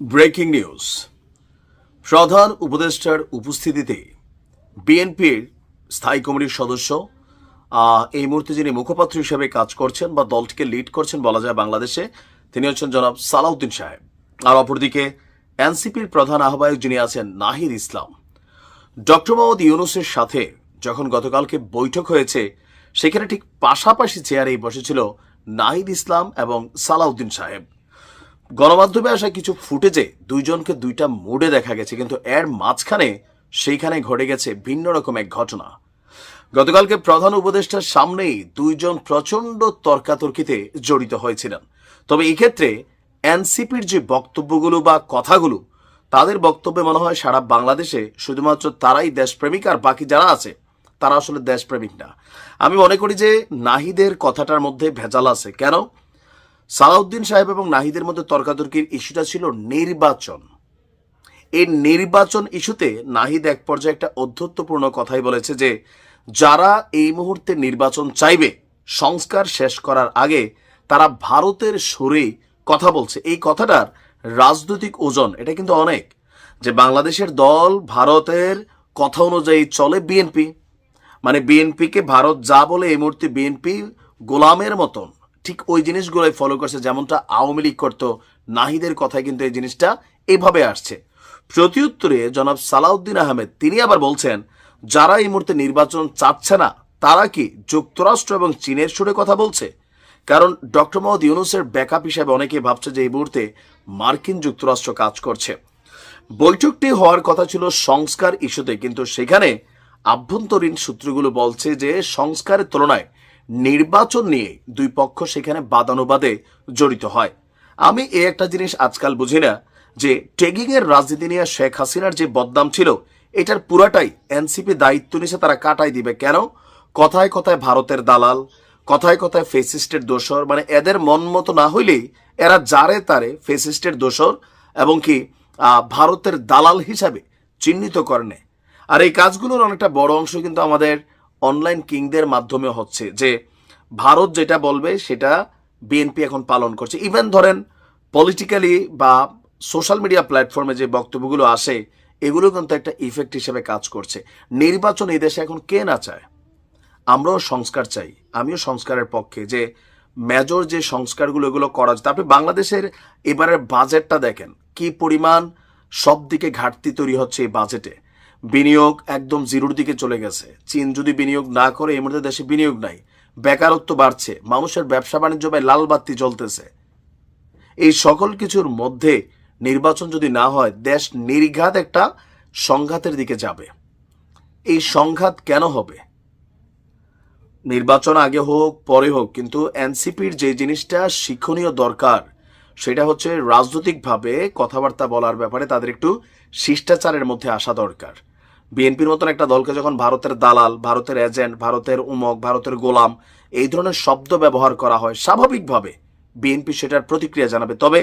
Breaking news. প্রধান উপদেষ্টার উপস্থিতিতে বিএনপির স্থায়ী কমিটির সদস্য এই মুহূর্তে যিনি মুখপাত্র হিসেবে কাজ করছেন বা দলটিকে লিড করছেন বলা যায় বাংলাদেশে, তিনি হচ্ছেন জনাব সালাউদ্দিন সাহেব। আর অপরদিকে এনসিপির প্রধান আহ্বায়ক যিনি আছেন নাহিদ ইসলাম। ডক্টর মোহাম্মদ ইউনুসের সাথে যখন গতকালকে বৈঠক হয়েছে, সেখানে ঠিক পাশাপাশি চেয়ারেই বসেছিল নাহিদ ইসলাম এবং সালাউদ্দিন সাহেব। গণমাধ্যমে আসা কিছু ফুটেজে দুইজনকে দুইটা মুডে দেখা গেছে, কিন্তু এর মাঝখানে সেইখানে ঘটে গেছে ভিন্ন রকম এক ঘটনা। গতকালকে প্রধান উপদেষ্টার সামনেই দুইজন প্রচণ্ড তর্কাতর্কিতে জড়িত হয়েছিলেন। তবে এক্ষেত্রে এনসিপির যে বক্তব্যগুলো বা কথাগুলো, তাদের বক্তব্যে মনে হয় সারা বাংলাদেশে শুধুমাত্র তারাই দেশপ্রেমিক আর বাকি যারা আছে, তারা আসলে দেশপ্রেমিক না। আমি মনে করি যে নাহিদের কথাটার মধ্যে ভেজাল আছে। কেন? সালাউদ্দিন সাহেব এবং নাহিদের মধ্যে তর্কাতর্কির ইস্যুটা ছিল নির্বাচন। এই নির্বাচন ইস্যুতে নাহিদ এক পর্যায়ে একটা অধ্যত্বপূর্ণ কথাই বলেছে যে, যারা এই মুহূর্তে নির্বাচন চাইবে, সংস্কার শেষ করার আগে তারা ভারতের সুরে কথা বলছে। এই কথাটার রাজনৈতিক ওজন, এটা কিন্তু অনেক। যে বাংলাদেশের দল ভারতের কথা অনুযায়ী চলে বিএনপি। মানে বিএনপিকে ভারত যা বলে এই মুহূর্তে বিএনপি গোলামের মতন। ঠিক ওই জিনিসগুলোই ফলো করছে, যেমনটা আওয়ামী লীগ করতো। নাহিদের কথায় কিন্তু এই জিনিসটা এভাবে আসছে। প্রত্যুত্তরে জনাব সালাউদ্দিন আহমেদ, তিনি আবার বলছেন, যারা এই মুহূর্তে নির্বাচন চাচ্ছে না, তারা কি যুক্তরাষ্ট্র এবং চীনের সুরে কথা বলছে? কারণ ডক্টর মোহাম্মদ ইউনুসের ব্যাকআপ হিসাবে অনেকেই ভাবছে যে এই মুহূর্তে মার্কিন যুক্তরাষ্ট্র কাজ করছে। বৈঠকটি হওয়ার কথা ছিল সংস্কার ইস্যুতে, কিন্তু সেখানে আভ্যন্তরীণ সূত্রগুলো বলছে যে সংস্কারের তুলনায় নির্বাচন নিয়ে দুই পক্ষ সেখানে বাদানুবাদে জড়িত হয়। আমি এ একটা জিনিস আজকাল বুঝি না, যে টেগিং এর রাজনীতি নিয়ে শেখ হাসিনার যে বদনাম ছিল, এটার পুরাটাই এনসিপি দায়িত্ব নিছে তারা কাটাই দিবে কেন? কথায় কথায় ভারতের দালাল, কথায় কথায় ফেসিস্টের দোষর মানে এদের মন মতো না হইলেই এরা যারে তারে ফেসিস্টের দোষর এবং কি ভারতের দালাল হিসাবে চিহ্নিত করেনে আর এই কাজগুলোর অনেকটা বড় অংশ কিন্তু আমাদের অনলাইন কিংদের মাধ্যমে হচ্ছে যে ভারত যেটা বলবে সেটা বিএনপি এখন পালন করছে। ইভেন ধরেন পলিটিক্যালি বা সোশ্যাল মিডিয়া প্ল্যাটফর্মে যে বক্তব্যগুলো আসে, এগুলো কিন্তু একটা ইফেক্ট হিসেবে কাজ করছে। নির্বাচন এই দেশে এখন কে না চায়? আমরাও সংস্কার চাই। আমিও সংস্কারের পক্ষে যে মেজর যে সংস্কারগুলো এগুলো করা যায়। আপনি বাংলাদেশের এবারের বাজেটটা দেখেন, কি পরিমাণ সব দিকে ঘাটতি তৈরি হচ্ছে এই বাজেটে বিনিয়োগ একদম জিরোর দিকে চলে গেছে। চীন যদি বিনিয়োগ না করে, এই মুহূর্তে দেশে বিনিয়োগ নাই। বেকারত্ব বাড়ছে, মানুষের ব্যবসা বাণিজ্য ব্যয় লাল বাত্তি জ্বলতেছে। এই সকল কিছুর মধ্যে নির্বাচন যদি না হয়, দেশ নির্ঘাত একটা সংঘাতের দিকে যাবে। এই সংঘাত কেন হবে? নির্বাচন আগে হোক, পরে হোক, কিন্তু এনসিপির যে জিনিসটা শিক্ষণীয় দরকার সেটা হচ্ছে রাজনৈতিকভাবে কথাবার্তা বলার ব্যাপারে তাদের একটু শিষ্টাচারের মধ্যে আসা দরকার। বিএনপির মতন একটা দলকে যখন ভারতের দালাল, ভারতের এজেন্ট, ভারতের উমক, ভারতের গোলাম এই ধরনের শব্দ ব্যবহার করা হয় স্বাভাবিকভাবে বিএনপি সেটার প্রতিক্রিয়া জানাবে। তবে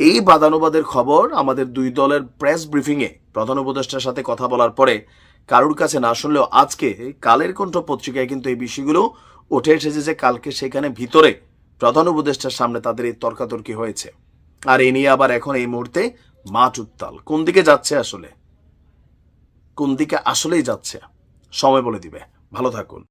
এই বাদানুবাদের খবর আমাদের দুই দলের প্রেস ব্রিফিংয়ে প্রধান উপদেষ্টার সাথে কথা বলার পরে কারুর কাছে না শুনলেও আজকে কালের কণ্ঠ পত্রিকায় কিন্তু এই বিষয়গুলো উঠে এসেছে যে কালকে সেখানে ভিতরে প্রধান উপদেষ্টার সামনে তাদের এই তর্কাতর্কি হয়েছে। আর এ নিয়ে আবার এখন এই মুহূর্তে মাঠ উত্তাল। কোন দিকে যাচ্ছে আসলে? কোন দিকে আসলেই যাচ্ছে? সময় বলে দিবে। ভালো থাকুন।